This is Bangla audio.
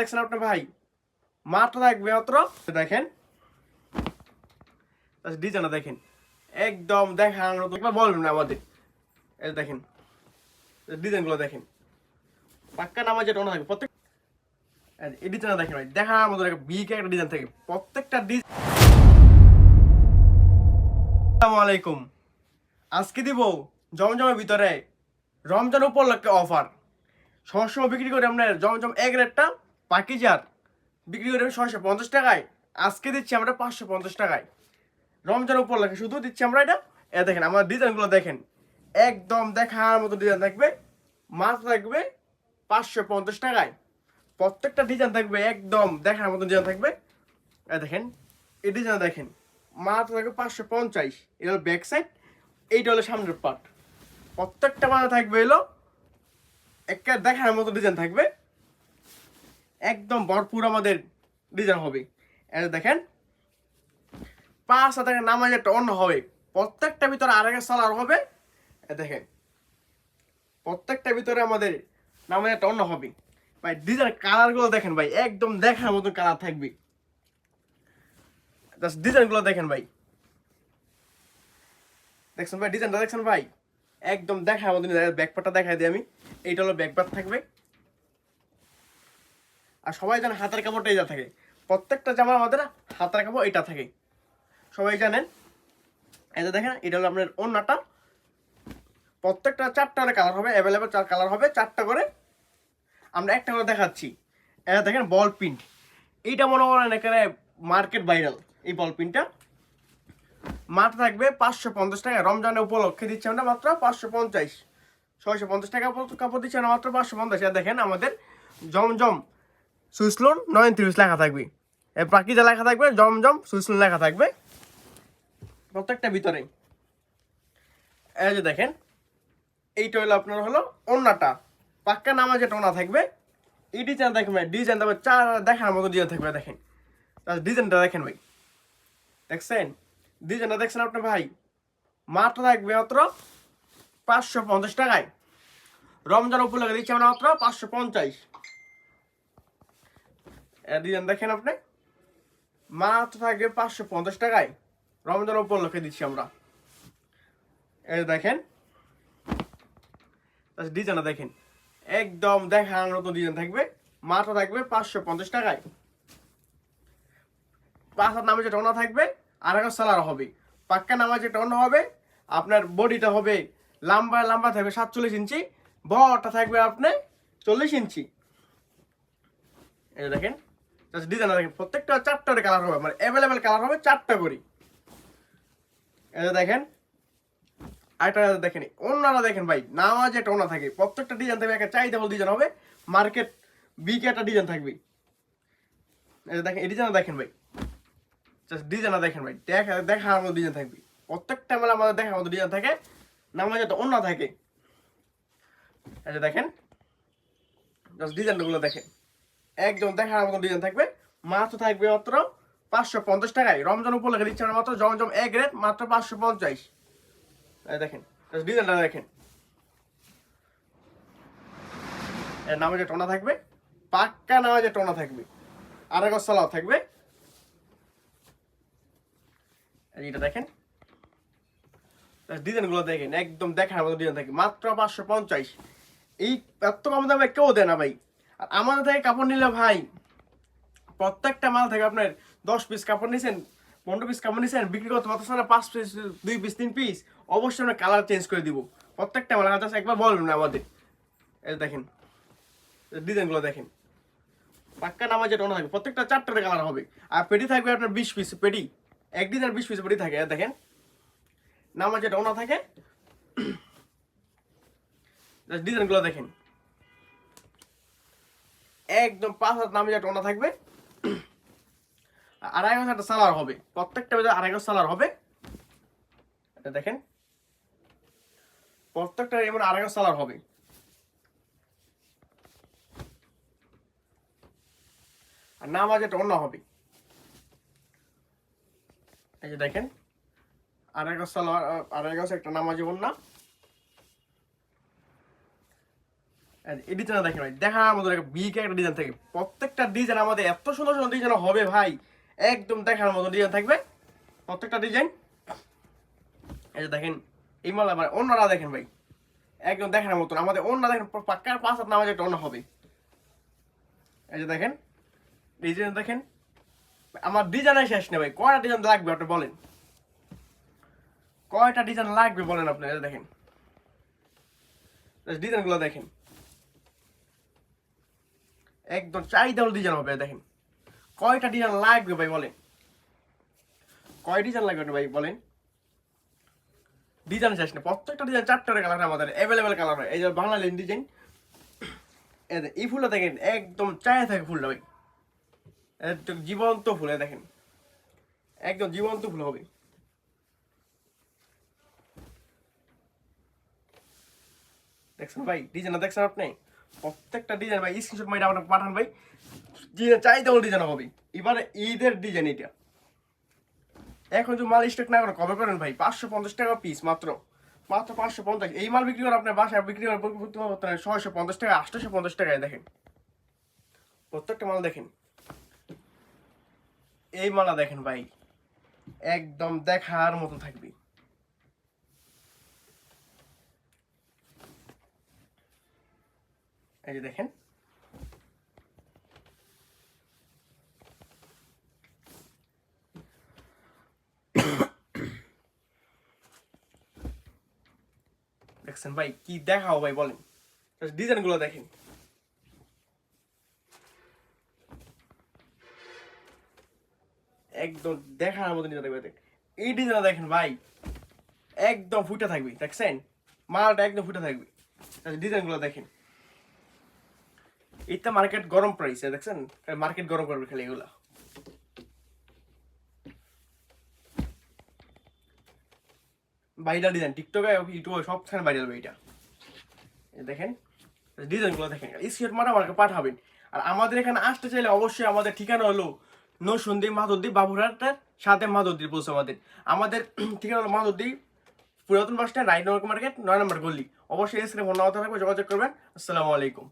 দেখছেন আপনার ভাই? মাত্র থাকবে মাত্র, দেখেন। ডিজাইনটা দেখেন। একদম দেখানোর একবার বলবেন আমাদের। এই দেখেন ডিজাইনগুলো দেখেন। পাক্কা নামা যেটা ওনা থাকে প্রত্যেক এই ডিজাইনটা দেখেন ভাই, দেখার মতো বিগ একটা ডিজাইন থাকে। প্রত্যেকটা ডিজাইন আলাইকুম। আজকে দিব জমজমের ভিতরে রমজান উপলক্ষে অফার সবসময় বিক্রি করি আমরা জমজম এক রেটটা পাকিজার বিক্রি করে ছয়শো পঞ্চাশ টাকায়। আজকে দিচ্ছি আমরা পাঁচশো পঞ্চাশ টাকায়। রমজান উপলক্ষে শুধু দিচ্ছি আমরা এটা? এ দেখেন, আমার ডিজাইনগুলো দেখেন। একদম দেখার মতো ডিজাইন থাকবে। মাছ থাকবে পাঁচশো পঞ্চাশ টাকায়। প্রত্যেকটা ডিজাইন থাকবে, একদম দেখার মতো ডিজাইন থাকবে। এ দেখেন, এই ডিজাইন দেখেন। মাছ থাকবে পাঁচশো পঞ্চাশ। এটা হলো ব্যাক সাইড এইটা হলো সামনের পার্ট প্রত্যেকটা মাথা থাকবে এলো একটা দেখার মতো ডিজাইন থাকবে। একদম ভরপুর আমাদের ডিজাইন হবে। দেখেন, পাঁচ নামাজ একটা অন্য হবে। প্রত্যেকটা ভিতরে আর একটা সালার হবে। দেখেন, প্রত্যেকটা ভিতরে আমাদের নামাজ অন্য হবে। ভাই ডিজাইন কালারগুলো দেখেন ভাই, একদম দেখার মতো কালার থাকবে। জাস্ট ডিজাইনগুলো দেখেন ভাই। দেখছেন ভাই ডিজাইনটা দেখছেন ভাই? একদম দেখার মতো ব্যাকপারটা দেখাই দিই আমি। এইটা হলো ব্যাকপার থাকবে। আর সবাই জানে হাতের কাপড়টা এটা থাকে। প্রত্যেকটা জামা আমাদের হাতের কাপড় এটা থাকে। সবাই জানেন? এটা দেখেন, এটা হলো আপনার অন্যটা প্রত্যেকটা চারটা করে কালার হবে অ্যাভেলেবেল চার কালার হবে, চারটা করে আমরা একটা করে দেখাচ্ছি। এটা দেখেন বল প্রিন্ট এইটা মনে করেন এখানে মার্কেট ভাইরাল এই বল প্রিন্টটা মাত্র থাকবে পাঁচশো পঞ্চাশ টাকা। রমজানের উপলক্ষে দিচ্ছে আমরা মাত্র পাঁচশো পঞ্চাশ। ছয়শো পঞ্চাশ টাকা কাপড়- দিচ্ছে আমরা মাত্র পাঁচশো পঞ্চাশ। দেখেন, আমাদের জমজম সুইসলোন নয়ন তিরিশ লেখা থাকবে। পাকিজা লেখা থাকবে, জম জম জমজম সুইসলোন লেখা থাকবে। প্রত্যেকটা ভিতরে এই যে দেখেন, এইটা হলো আপনার হলো অন্যটা পাক্কা নামা যেটা ওনা থাকবে। এই ডিজাইন দেখবেন ডিজাইন তারপর চার দেখার মতো ডিজাইন থাকবে, দেখেন। ডিজাইনটা দেখেন ভাই। দেখছেন? ডিজাইনটা দেখছেন আপনার ভাই? মাত্র থাকবে মাত্র পাঁচশো পঞ্চাশ টাকায়। রমজান উপলক্ষে দিচ্ছি আমরা মাত্র পাঁচশো পঞ্চাশ। ডিজাইন দেখেন আপনি? মাত্র থাকবে পাঁচশো পঞ্চাশ টাকায়। রমজান উপলক্ষে দিচ্ছি আমরা। এই দেখেন। ডিজাইনটা দেখেন। একদম দেখার মতো ডিজাইন থাকবে। মাত্র থাকবে পাঁচশো পঞ্চাশ টাকায়। পাঁচ হাত নামে যেটা অন্য থাকবে, আর একটা সালার হবে। পাক্কা নামা যেটা অন্য হবে, আপনার বডিটা হবে লম্বা লম্বা থাকবে সাতচল্লিশ ইঞ্চি, বড়টা থাকবে আপনি চল্লিশ ইঞ্চি। এই দেখেন। ডিজাইন দেখেন প্রত্যেকটা চারটা কালার হবে মানে অ্যাভেলেবেল কালার হবে চারটা করে। যে দেখেন, আরেকটা দেখেন অন্যরা দেখেন ভাই, নামাজ একটা ওনা থাকে, প্রত্যেকটা ডিজাইন থাকবে, একটা চাহিদা ডিজাইন হবে মার্কেট বিকে একটা ডিজাইন থাকবে। যে দেখেন, এই ডিজাইন দেখেন ভাই। জাস্ট ডিজাইনটা দেখেন ভাই, দেখা, দেখার মতো ডিজাইন থাকবে। প্রত্যেকটা মেলা আমাদের দেখার মতো ডিজাইন থাকে, নামাজ একটা অন্য থাকে। যে দেখেন জাস্ট ডিজাইনগুলো দেখেন। একদম দেখার মতো ডিজাইন থাকবে। মাত্র থাকবে মাত্র পাঁচশো পঞ্চাশ টাকায়। রমজান উপলক্ষে দিচ্ছে আমরা মাত্র জমজম এক রেট, মাত্র পাঁচশো পঞ্চাশ। দেখেন ডিজাইনটা দেখেন। এর নামে যে টোনা থাকবে, পাক্কা নামে যে টোনা থাকবে। আর এক সালাও থাকবে। এই এটা দেখেন। ডিজাইনগুলো দেখেন, একদম দেখার মতো ডিজাইন থাকে মাত্র পাঁচশো পঞ্চাশ। এই এত কম দামে কেউ দেয় না ভাই। আর আমাদের থেকে কাপড় নিলে ভাই, প্রত্যেকটা মাল থেকে আপনার দশ পিস কাপড় নিছেন, পনেরো পিস কাপড় নিছেন, বিক্রি করতে পারতেছেন না, পাঁচ পিস দুই পিস তিন পিস অবশ্যই আমরা কালার চেঞ্জ করে দিব। প্রত্যেকটা মাল জাস্ট একবার বলবেন আমাদের। এই দেখেন ডিজাইনগুলো দেখেন। পাক্কা নামা যেটা অন্য থাকবে, প্রত্যেকটা চারটে কালার হবে। আর পেটি থাকবে আপনার বিশ পিস পেটি। এক ডিজাইন বিশ পিস পেটি থাকে দেখেন। নামা যেটা অন্য থাকে। ডিজাইনগুলো দেখেন। একদম পাঁচ হাজার নামে যেটা ওনা থাকবে। আড়াই হাজার একটা সালার হবে। প্রত্যেকটা ভিতরে আড়াই সালার হবে। এটা দেখেন। প্রত্যেকটা এমন আড়াই হাজার সালার হবে। আর নামাজ এটা অন্য হবে। এই যে দেখেন। আড়াই হাজার সালার, আড়াই হাজার একটা নামাজ অন্য এই ডিজাইন দেখেন ভাই দেখার মতো একটা বিগ একটা ডিজাইন থাকে। প্রত্যেকটা ডিজাইন আমাদের এত সুন্দর সুন্দর ডিজাইন হবে ভাই। একদম দেখার মতো ডিজাইন থাকবে। প্রত্যেকটা ডিজাইন এই যে দেখেন, এই মালা মানে অন্যরা দেখেন ভাই। একদম দেখার মতন। আমাদের অন্য দেখেন পাক্কার পাঁচ হাত নামাজ একটা অন্য হবে। এই যে দেখেন ডিজাইন দেখেন। আমার ডিজাইনের শেষ নেই ভাই। কয়টা ডিজাইন লাগবে আপনি বলেন? কয়টা ডিজাইন লাগবে বলেন আপনি? দেখেন। ডিজাইনগুলো দেখেন। একদম চাহিদা ডিজাইন হবে, দেখেন। কয়টা ডিজাইন লাগবে ভাই বলেন? কয় ডিজাইন লাগবে ভাই বলেন? ডিজাইন শেষ না, প্রত্যেকটা ডিজাইন চারটার কালার আমাদের অ্যাভেলেবেল কালার হয়। এই যে বাংলা লাইন ডিজাইন এই ফুলটা দেখেন, একদম চায়া থাকে ফুলটা ভাই। একদম জীবন্ত ফুল দেখেন। একদম জীবন্ত ফুল হবে। দেখছেন ভাই ডিজাইন দেখছেন আপনি? প্রত্যেকটা ডিজাইন ভাই স্ক্রিনশট মাইটা আপনাকে পাঠান ভাই। ডিজাইন চাই তেমন ডিজাইন হবে। এবারে ঈদের ডিজাইন এটা। এখন যদি মাল স্টক না করেন কবে করেন ভাই? পাঁচশো পঞ্চাশ টাকা পিস মাত্র। মাত্র পাঁচশো পঞ্চাশ। এই মাল বিক্রি করে আপনার বাসায় বিক্রি করে ছয়শো পঞ্চাশ টাকা, আটশোশো পঞ্চাশ টাকায় দেখেন। প্রত্যেকটা মাল দেখেন। এই মালা দেখেন ভাই। একদম দেখার মতো থাকবে। এই যে দেখেন। দেখছেন ভাই, কি দেখাও ভাই, বলেন। ডিজাইনগুলো দেখেন। একদম দেখার মতো দেখবে এই ডিজাইন দেখেন ভাই, একদম ফুটে থাকবে, দেখছেন? মালটা একদম ফুটে থাকবে। ডিজাইনগুলো দেখেন। এটা মার্কেট গরম প্রাইস দেখছেন? মার্কেট গরম করবে খালি এগুলা। ভাইরাল ডিজাইন টিকটকে ইউটিউবে সবখানে ভাইরাল এটা এই দেখেন ডিজাইনগুলো দেখেন। স্ক্রিনশট মারা আমাকে পাঠাবেন। আর আমাদের এখানে আসতে চাইলে অবশ্যই আমাদের ঠিকানা হলো নসুন্দি মাধবদী বাবুরহাটের সাথে মাধবদী বলছে আমাদের। আমাদের ঠিকানা হলো মাধবদী পুরাতন বাস স্ট্যান্ড রাইট মার্কেট, নয় নম্বর গল্লি অবশ্যই এসে ফোন নাম্বার থাকবে, যোগাযোগ করবেন। আসসালামু আলাইকুম।